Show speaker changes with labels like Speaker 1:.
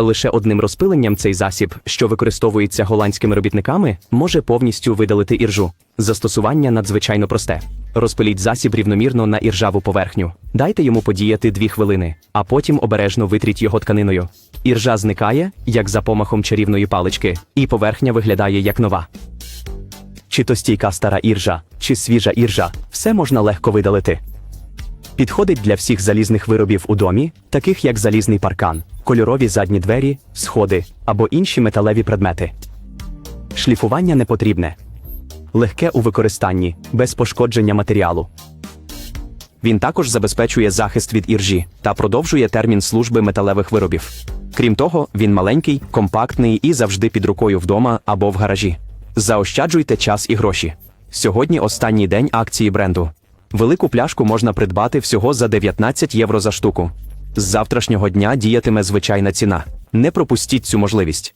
Speaker 1: Лише одним розпиленням цей засіб, що використовується голландськими робітниками, може повністю видалити іржу. Застосування надзвичайно просте. Розпиліть засіб рівномірно на іржаву поверхню. Дайте йому подіяти 2 хвилини, а потім обережно витріть його тканиною. Іржа зникає, як за помахом чарівної палички, і поверхня виглядає як нова. Чи то стійка стара іржа, чи свіжа іржа, все можна легко видалити. Підходить для всіх залізних виробів у домі, таких як залізний паркан, кольорові задні двері, сходи або інші металеві предмети. Шліфування не потрібне. Легке у використанні, без пошкодження матеріалу. Він також забезпечує захист від іржі та продовжує термін служби металевих виробів. Крім того, він маленький, компактний і завжди під рукою вдома або в гаражі. Заощаджуйте час і гроші. Сьогодні останній день акції бренду. Велику пляшку можна придбати всього за 19 євро за штуку. З завтрашнього дня діятиме звичайна ціна. Не пропустіть цю можливість.